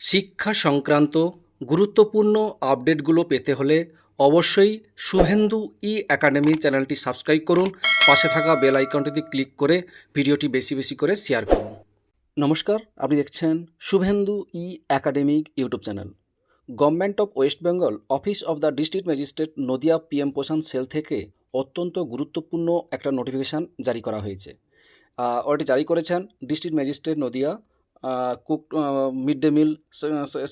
শিক্ষা সংক্রান্ত গুরুত্বপূর্ণ আপডেটগুলো পেতে হলে অবশ্যই শুভেন্দু ই একাডেমি চ্যানেলটি সাবস্ক্রাইব করুন। পাশে থাকা বেল আইকনটিতে ক্লিক করে ভিডিওটি বেশি বেশি করে শেয়ার করুন। নমস্কার, আপনি দেখছেন Shubhendu E academic YouTube channel. Government of West Bengal office of the district magistrate Nadia PM Poshan cell থেকে অত্যন্ত গুরুত্বপূর্ণ একটা নোটিফিকেশান জারি করা হয়েছে। ওটি জারি করেছেন district magistrate Nadia cook mid day meal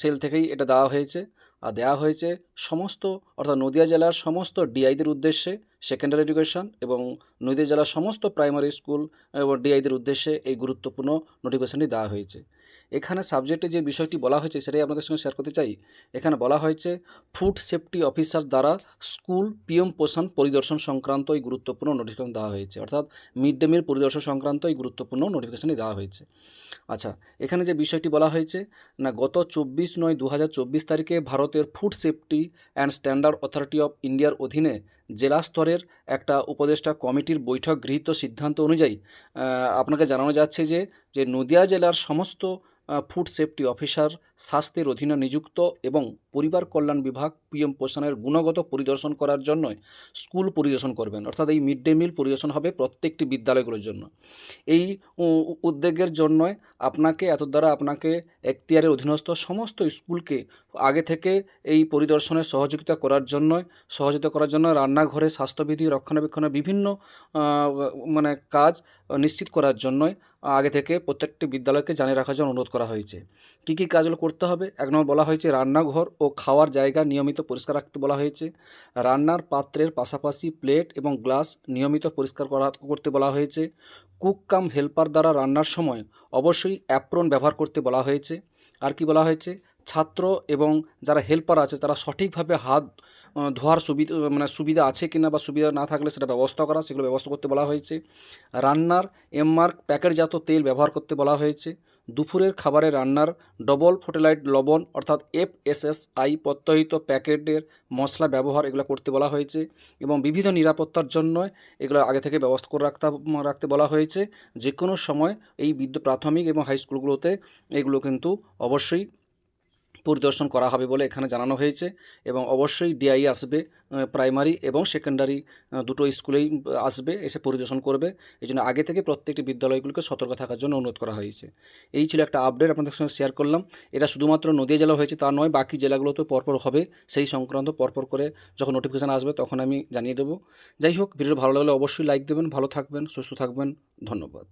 cell থেকেই এটা দেওয়া হয়েছে। আর দেওয়া হয়েছে সমস্ত, অর্থাৎ নদিয়া জেলার সমস্ত ডিআইদের উদ্দেশ্যে সেকেন্ডারি এডুকেশন এবং নদিয়া জেলার সমস্ত প্রাইমারি স্কুল এবং ডিআইদের উদ্দেশ্যে এই গুরুত্বপূর্ণ নোটিফিকেশনটি দেওয়া হয়েছে। এখানে সাবজেক্টে যে বিষয়টি বলা হয়েছে সেটাই আপনাদের সঙ্গে শেয়ার করতে চাই। এখানে বলা হয়েছে ফুড সেফটি অফিসার দ্বারা স্কুল পিএম পোষণ পরিদর্শন সংক্রান্ত এই গুরুত্বপূর্ণ নোটিফিকেশন দেওয়া হয়েছে। অর্থাৎ মিড ডে মিল পরিদর্শন সংক্রান্ত এই গুরুত্বপূর্ণ নোটিফিকেশনই দেওয়া হয়েছে। আচ্ছা এখানে যে বিষয়টি বলা হয়েছে, না গত চব্বিশ নয় দু তারিখে ভারতের food safety and standard authority of ইন্ডিয়ার অধীনে জেলা স্তরের একটা উপদেষ্টা কমিটির বৈঠক গৃহীত সিদ্ধান্ত অনুযায়ী আপনাকে জানানো যাচ্ছে যে যে নদিয়া জেলার সমস্ত ফুড সেফটি অফিসার, স্বাস্থ্যের অধীনে নিযুক্ত এবং পরিবার কল্যাণ বিভাগ, পিএম পোষণের গুণগত পরিদর্শন করার জন্য স্কুল পরিদর্শন করবেন। অর্থাৎ এই মিড ডে মিল পরিদর্শন হবে প্রত্যেকটি বিদ্যালয়গুলোর জন্য। এই উদ্যোগের জন্য আপনাকে, এত দ্বারা আপনাকে এখতিয়ারের অধীনস্থ সমস্ত স্কুলকে আগে থেকে এই পরিদর্শনে সহযোগিতা করার জন্য সহযোগিতা করার জন্য রান্নাঘরে স্বাস্থ্যবিধি রক্ষণাবেক্ষণের বিভিন্ন মানে কাজ নিশ্চিত করার জন্য আগে থেকে প্রত্যেকটি বিদ্যালয়কে জানিয়ে রাখার জন্য অনুরোধ করা হয়েছে। কী কী কাজগুলো করতে হবে? এক নম্বর বলা হয়েছে রান্নাঘর ও খাওয়ার জায়গা নিয়মিত পরিষ্কার রাখতে বলা হয়েছে। রান্নার পাত্রের পাশাপাশি প্লেট এবং গ্লাস নিয়মিত পরিষ্কার করা করতে বলা হয়েছে। কুক কাম হেল্পার দ্বারা রান্নার সময় অবশ্যই অ্যাপ্রন ব্যবহার করতে বলা হয়েছে। আর কি বলা হয়েছে? ছাত্র এবং যারা হেল্পার আছে, তারা সঠিকভাবে হাত ধোয়ার সুবিধা মানে সুবিধা আছে কিনা বা সুবিধা না থাকলে সেটা ব্যবস্থা করা, সেগুলো ব্যবস্থা করতে বলা হয়েছে। রান্নার এমমার্ক প্যাকেটজাত তেল ব্যবহার করতে বলা হয়েছে। দুপুরের খাবারে রান্নার ডবল ফোটেলাইট লবণ, অর্থাৎ এফ এস এস আই প্রত্যয়িত প্যাকেটের মশলা ব্যবহার, এগুলো করতে বলা হয়েছে এবং বিবিধ নিরাপত্তার জন্য এগুলো আগে থেকে ব্যবস্থা করে রাখতে রাখতে বলা হয়েছে। যে কোনো সময় এই বিদ্যুৎ প্রাথমিক এবং হাই স্কুলগুলোতে এগুলো কিন্তু অবশ্যই পরিদর্শন করা হবে বলে এখানে জানানো হয়েছে এবং অবশ্যই ডিআই আসবে প্রাইমারি এবং সেকেন্ডারি দুটো স্কুলেই আসবে, এসে পরিদর্শন করবে। এই জন্য আগে থেকে প্রত্যেকটি বিদ্যালয়গুলোকে সতর্ক থাকার জন্য অনুরোধ করা হয়েছে। এই ছিল একটা আপডেট আপনাদের সঙ্গে শেয়ার করলাম। এটা শুধুমাত্র নদীয়া জেলা হয়েছে তা নয়, বাকি জেলাগুলোতেও পরপর হবে। সেই সংক্রান্ত পরপর করে যখন নোটিফিকেশান আসবে তখন আমি জানিয়ে দেবো। যাই হোক ভিডিও ভালো লাগলে অবশ্যই লাইক দেবেন, ভালো থাকবেন, সুস্থ থাকবেন, ধন্যবাদ।